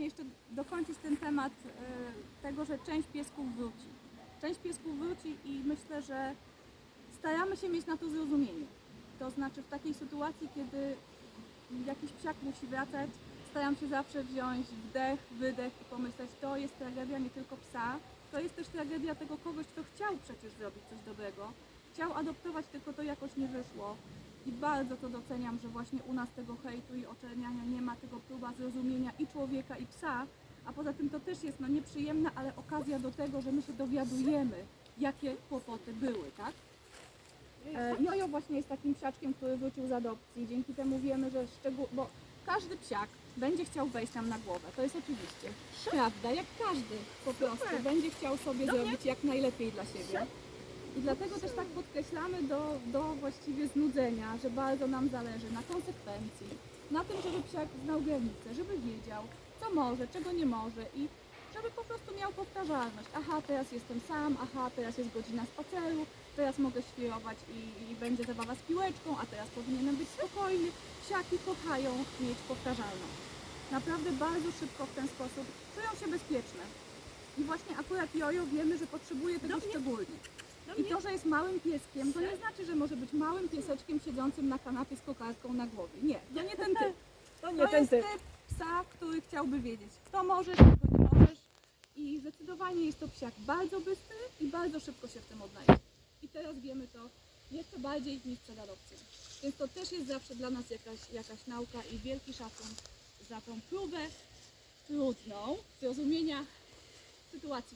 właśnie jeszcze dokończyć ten temat e, tego, że część piesków wróci. Część piesków wróci i myślę, że staramy się mieć na to zrozumienie. To znaczy w takiej sytuacji, kiedy jakiś psiak musi wracać, staram się zawsze wziąć wdech, wydech i pomyśleć, to jest tragedia nie tylko psa, to jest też tragedia tego kogoś, kto chciał przecież zrobić coś dobrego, chciał adoptować, tylko to jakoś nie wyszło. I bardzo to doceniam, że właśnie u nas tego hejtu i oczerniania nie ma, tego próba zrozumienia i człowieka, i psa. A poza tym to też jest no, nieprzyjemna, ale okazja do tego, że my się dowiadujemy, jakie kłopoty były, tak? E, Jojo właśnie jest takim psiaczkiem, który wrócił z adopcji. Dzięki temu wiemy, że szczegół... bo każdy psiak będzie chciał wejść nam na głowę. To jest oczywiście prawda, jak każdy po prostu będzie chciał sobie zrobić jak najlepiej dla siebie. I dlatego też tak podkreślamy do, do właściwie znudzenia, że bardzo nam zależy na konsekwencji, na tym, żeby psiak znał granice, żeby wiedział, co może, czego nie może i żeby po prostu miał powtarzalność. Aha, teraz jestem sam, aha, teraz jest godzina spaceru, teraz mogę świrować i, i będzie zabawa z piłeczką, a teraz powinienem być spokojny. Psiaki kochają mieć powtarzalność. Naprawdę bardzo szybko w ten sposób czują się bezpieczne. I właśnie akurat Jojo wiemy, że potrzebuje tego szczególnie. I to, że jest małym pieskiem, to nie znaczy, że może być małym pieseczkiem siedzącym na kanapie z kokardką na głowie. Nie, to nie ten typ. To To nie ten jest typ. typ psa, który chciałby wiedzieć, kto możesz, czego nie możesz. I zdecydowanie jest to psiak bardzo bystry i bardzo szybko się w tym odnajdzie. I teraz wiemy to jeszcze bardziej niż przed adopcją. Więc to też jest zawsze dla nas jakaś, jakaś nauka i wielki szacun za tą próbę trudną zrozumienia sytuacji